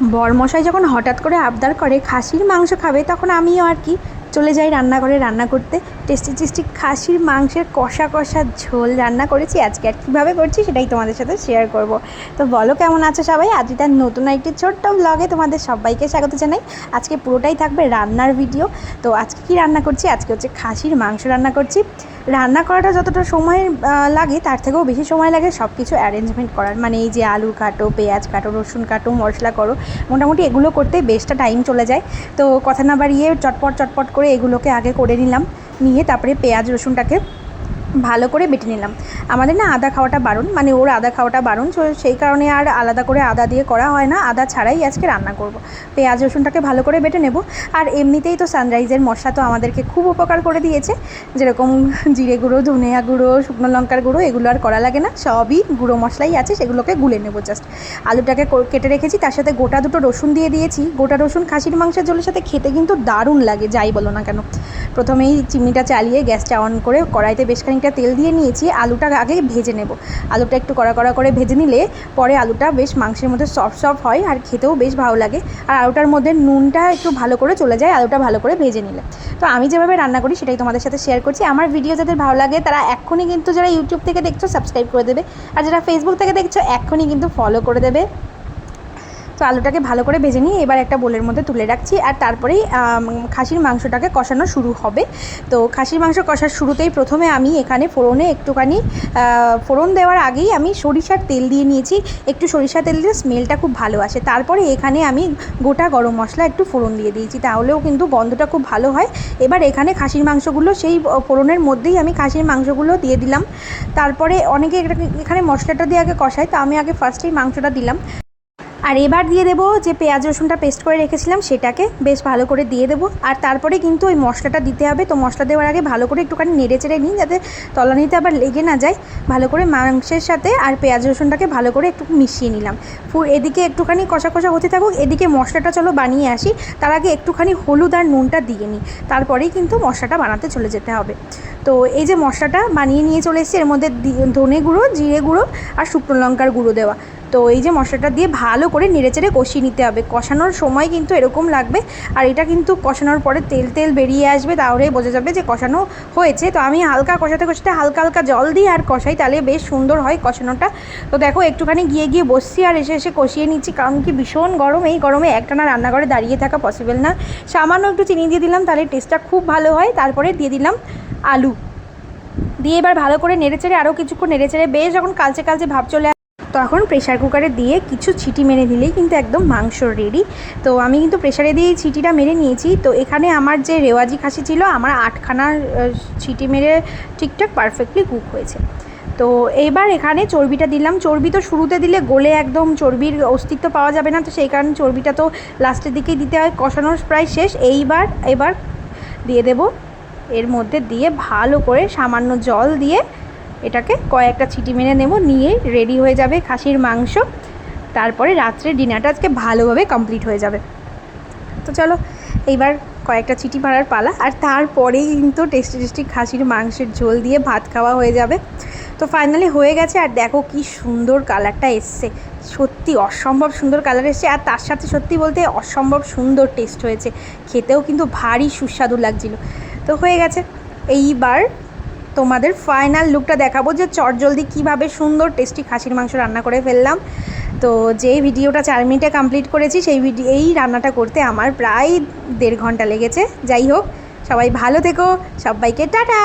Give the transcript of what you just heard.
বরমশাই যখন হঠাৎ করে আবদার করে, খাসির মাংস খাবে? তখন আমিও আর কি চলে যাই রান্নাঘরে রান্না করতে। টেস্টি টেস্টি খাসির মাংসের কষা কষা ঝোল রান্না করেছি। আজকে আর কীভাবে করছি সেটাই তোমাদের সাথে শেয়ার করব। তো বলো কেমন আছো সবাই? আজ তার নতুন একটি ছোট্ট ব্লগে তোমাদের সবাইকে স্বাগত জানাই। আজকে পুরোটাই থাকবে রান্নার ভিডিও তো আজকে কি রান্না করছি? আজকে হচ্ছে খাসির মাংস রান্না করছি। রান্না করাটা যতটা সময় লাগে, তার থেকেও বেশি সময় লাগে সব কিছু অ্যারেঞ্জমেন্ট করার। মানে এই যে আলু কাটো, পেঁয়াজ কাটো, রসুন কাটো, মশলা করো, মোটামুটি এগুলো করতে বেশটা টাইম চলে যায়। তো কথা না বাড়িয়ে চটপট চটপট করে এগুলোকে আগে করে নিলাম, নিয়ে তারপরে পেঁয়াজ, রসুনটাকে ভালো করে বেটে নিলাম। আমাদের না আদা খাওয়াটা বারণ মানে ওর আদা খাওয়াটা বারণ তো সেই কারণে আর আলাদা করে আদা দিয়ে করা হয় না। আদা ছাড়াই আজকে রান্না করব। পেঁয়াজ রসুনটাকে ভালো করে বেটে নেব। আর এমনিতেই তো সানরাইজের মশলা তো আমাদেরকে খুব উপকার করে দিয়েছে। যেরকম জিরে গুঁড়ো, ধনিয়া গুঁড়ো, শুকনো লঙ্কার গুঁড়ো, এগুলো আর করা লাগে না। সবই গুঁড়ো মশলাই আছে, সেগুলোকে গুলে নেব জাস্ট আলুটাকে কেটে রেখেছি, তার সাথে গোটা দুটো রসুন দিয়ে দিয়েছি। গোটা রসুন খাসির মাংসের ঝোলের সাথে খেতে কিন্তু দারুণ লাগে, যাই বলো না কেন। প্রথমেই চিমনিটা চালিয়ে গ্যাসটা অন করে কড়াইতে বেশ খানিকটা তেল দিয়ে নিয়েছি, আলুটা আগে ভেজে নেব। আলুটা একটু কড়া কড়া করে ভেজে নিলে পরে আলুটা বেশ মাংসের মধ্যে সফট সফট হয় আর খেতেও বেশ ভালো লাগে। আর আলুটার মধ্যে নুনটা একটু ভালো করে চলে যায়, আলুটা ভালো করে ভেজে নিলে। তো আমি যেভাবে রান্না করি সেটাই তোমাদের সাথে শেয়ার করছি। আমার ভিডিও যাদের ভালো লাগে তারা এক্ষুনি কিন্তু যারা ইউটিউব থেকে দেখছ সাবস্ক্রাইব করে দেবে। আর যারা ফেসবুক থেকে দেখছ এক্ষুনি কিন্তু ফলো করে দেবে। তো আলুটাকে ভালো করে ভেজে নিয়ে এবার একটা বোলের মধ্যে তুলে রাখছি আর তারপরেই খাসির মাংসটাকে কষানো শুরু হবে। তো খাসির মাংস কষার শুরুতেই প্রথমে আমি এখানে ফোড়নে একটুখানি ফোড়ন দেওয়ার আগেই আমি সরিষার তেল দিয়ে নিয়েছি। একটু সরিষা তেল দিয়ে স্মেলটা খুব ভালো আসে। তারপরে এখানে আমি গোটা গরম মশলা একটু ফোড়ন দিয়ে দিয়েছি। তাহলেও কিন্তু গন্ধটা খুব ভালো হয়। এবার এখানে খাসির মাংসগুলো সেই ফোড়নের মধ্যেই আমি খাসির মাংসগুলো দিয়ে দিলাম। তারপরে অনেকে এখানে মশলাটা দিয়ে আগে কষায়। তো আমি আগে ফার্স্টেই মাংসটা দিলাম। আর এবার দিয়ে দেবো যে পেঁয়াজ রসুনটা পেস্ট করে রেখেছিলাম, সেটাকে বেশ ভালো করে দিয়ে দেবো। আর তারপরে কিন্তু ওই মশলাটা দিতে হবে। তো মশলা দেওয়ার আগে ভালো করে একটুখানি নেড়ে চেড়ে নিই যাতে তলানিতে আবার লেগে না যায়। ভালো করে মাংসের সাথে আর পেঁয়াজ রসুনটাকে ভালো করে একটু মিশিয়ে নিলাম। ফুর এদিকে একটুখানি কষা কষা হতে থাকুক, এদিকে মশলাটা চলো বানিয়ে আসি। তার আগে একটুখানি হলুদ আর নুনটা দিয়ে নিই। তারপরেই কিন্তু মশলাটা বানাতে চলে যেতে হবে। তো এই যে মশলাটা বানিয়ে নিয়ে চলে এসেছি, এর মধ্যে ধনে গুঁড়ো, জিরে গুঁড়ো আর শুকনো লঙ্কার গুঁড়ো দেওয়া। তো এই যে মশলাটা দিয়ে ভালো করে নেড়েচেড়ে কষিয়ে নিতে হবে। কষানোর সময় কিন্তু এরকম লাগবে আর এটা কিন্তু কষানোর পরে তেল তেল বেরিয়ে আসবে তাহলেই বোঝা যাবে যে কষানো হয়েছে। তো আমি হালকা কষাতে কষাতে হালকা হালকা জল দিই আর কষাই তাহলে বেশ সুন্দর হয় কষানোটা। তো দেখো একটুখানি গিয়ে গিয়ে বসছি আর এসে এসে কষিয়ে নিচ্ছি কারণ কি ভীষণ গরম। এই গরমে একটানা রান্নাঘরে দাঁড়িয়ে থাকা পসিবল না। সামান্য একটু চিনি দিয়ে দিলাম তাহলে টেস্টটা খুব ভালো হয়। তারপরে দিয়ে দিলাম আলু। দিয়ে এবার ভালো করে নেড়েচেড়ে আরও কিছুক্ষণ নেড়েচেড়ে বেশ যখন কালচে কালচে ভাব চলে আসে, তখন প্রেশার কুকারে দিয়ে কিছু ছিটি মেরে দিলেই কিন্তু একদম মাংস রেডি তো আমি কিন্তু প্রেশারে দিয়েই ছিটিটা মেরে নিয়েছি। তো এখানে আমার যে রেওয়াজি খাসি ছিল আমার আটখানার আহ, ছিটি মেরে ঠিকঠাক পারফেক্টলি কুক হয়েছে। তো এইবার এখানে চর্বিটা দিলাম। চর্বি তো শুরুতে দিলে গলে একদম চর্বির অস্তিত্ব পাওয়া যাবে না। তো সেই কারণে চর্বিটা তো লাস্টের দিকেই দিতে হয়। কষানোর প্রায় শেষ। এইবার এবার দিয়ে দেব। এর মধ্যে দিয়ে ভালো করে সামান্য জল দিয়ে এটাকে কয়েকটা ছিটি মেরে নেব, নিয়ে রেডি হয়ে যাবে খাসির মাংস। তারপরে রাত্রে ডিনারটা আজকে ভালোভাবে কমপ্লিট হয়ে যাবে। তো চলো, এইবার কয়েকটা চিটি মারার পালা। আর তারপরেই কিন্তু টেস্টি টেস্টি খাসির মাংসের ঝোল দিয়ে ভাত খাওয়া হয়ে যাবে। তো ফাইনালি হয়ে গেছে, আর দেখো কি সুন্দর কালারটা এসছে। সত্যি অসম্ভব সুন্দর কালার এসছে, আর তার সাথে সত্যি বলতে অসম্ভব সুন্দর টেস্ট হয়েছে। খেতেও কিন্তু ভারী সুস্বাদু লাগছিল। তো হয়ে গেছে, এইবার তোমাদের ফাইনাল লুকটা দেখাবো যে চট জলদি কীভাবে সুন্দর টেস্টি খাসির মাংস রান্না করে ফেললাম। তো যেই ভিডিওটা চার মিনিটে কমপ্লিট করেছি, সেই ভিডিও এই রান্নাটা করতে আমার প্রায় দেড় ঘণ্টা লেগেছে। যাই হোক, সবাই ভালো থেকো, সবাইকে টাটা!